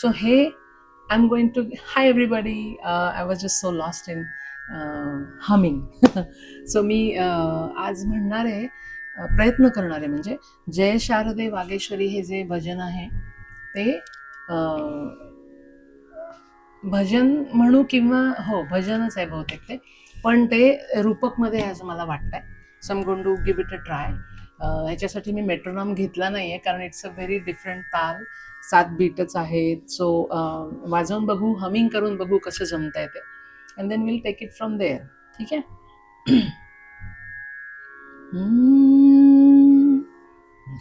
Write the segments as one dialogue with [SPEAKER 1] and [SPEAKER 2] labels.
[SPEAKER 1] So hey I am going to hi everybody I was just so lost in humming so me uh, आज म्हणणार आहे uh, प्रयत्न करणार आहे म्हणजे जय शारदे वागेश्वरी हे जे भजन आहे ते uh, भजन म्हणू किंवा हो भजनच आहे बहुतेक ते पण ते रूपकमध्ये आहे असं मला वाटतंय. Some gonna give it a try ह्याच्यासाठी मी मेट्रोनॉम घेतला नाही आहे कारण इट्स अ व्हेरी डिफरंट ताल. सात बीटच आहेत. सो वाजवून बघू हमिंग करून बघू कसं जमता येते and then will take it from there ठीक आहे? हम्म.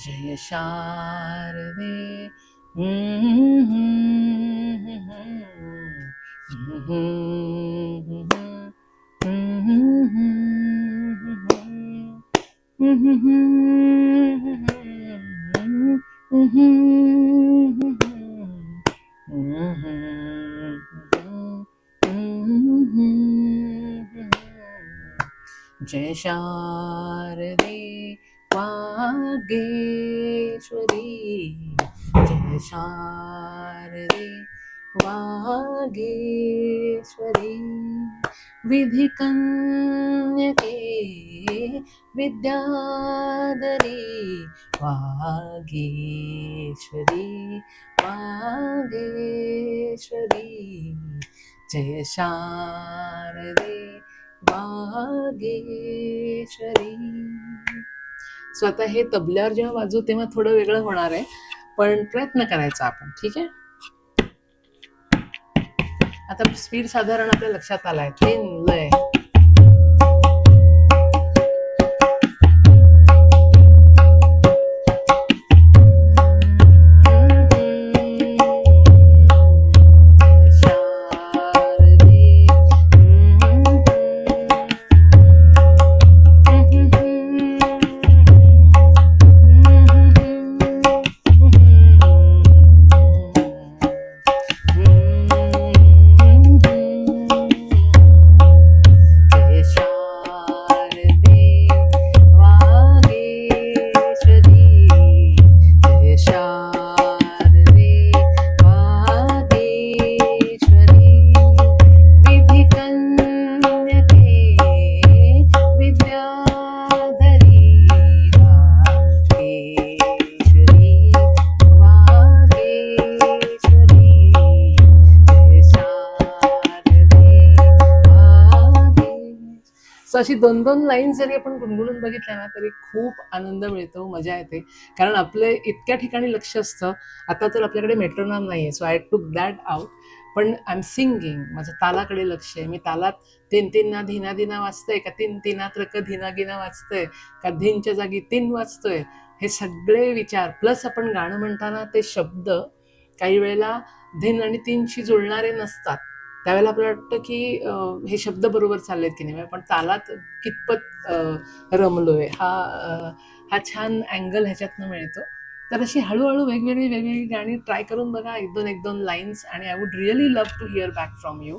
[SPEAKER 1] जय शारदे. जय शारदे वागेश्वरी। जय शारदे वागेश्वरी। विधि कन्यके विद्याधरी वागेश्वरी वागेश्वरी जय शारदे वागेश्वरी स्वतः हे तबल्यावर जेव्हा वाजू तेव्हा थोडं वेगळं होणार आहे पण प्रयत्न करायचा आपण ठीक आहे? आता स्पीड साधारण आपल्या लक्षात आलाय तीन लय. सो अशी दोन दोन लाईन जरी आपण गुणगुणून बघितल्या ना तरी खूप आनंद मिळतो मजा येते. कारण आपले इतक्या ठिकाणी लक्ष असतं. आता तर आपल्याकडे मेट्रोनॉम नाही आहे so I took that out पण आय एम सिंगिंग माझं तालाकडे लक्ष आहे. मी तालात तीन तीन ना धिना धिना वाचतोय का तीन तीनात रक धिना गिना वाचतोय का धीनच्या जागी तीन वाचतोय? हे सगळे विचार. प्लस आपण गाणं म्हणताना ते शब्द काही वेळेला धिन आणि तीनशी जुळणारे नसतात. त्यावेळेला आपल्याला वाटतं की हे शब्द बरोबर चाललेत की नाही? पण तालात कितपत रमलोय? हा हा छान अँगल ह्याच्यातनं मिळतो. तर अशी हळूहळू वेगवेगळी वेगवेगळी गाणी ट्राय करून बघा. एक दोन एक दोन लाईन्स आणि I would really love to hear back from you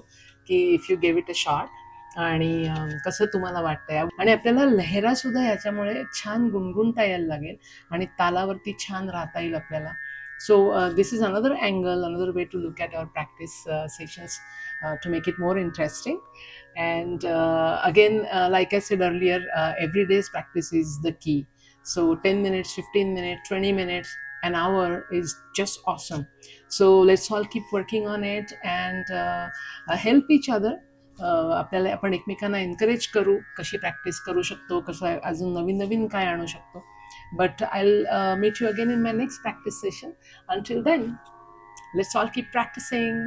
[SPEAKER 1] की if you gave it a shot आणि कसं तुम्हाला वाटतंय? आणि आपल्याला लहेरा सुद्धा याच्यामुळे छान गुणगुणता यायला लागेल. आणि तालावरती छान राहता येईल आपल्याला. So this is another angle another way to look at our practice sessions to make it more interesting. And uh, again, uh, like I said earlier, uh, every day's practice is the key. So 10 minutes, 15 minutes, 20 minutes, an hour is just awesome. So let's all keep working on it and uh, uh, help each other. Uh, आपल्याला आपण एकमेकांना encourage करू कशी practice करू शकतो कसं अजून नवीन नवीन काय आणू शकतो but I meet you again in my next practice session until then let's all keep practicing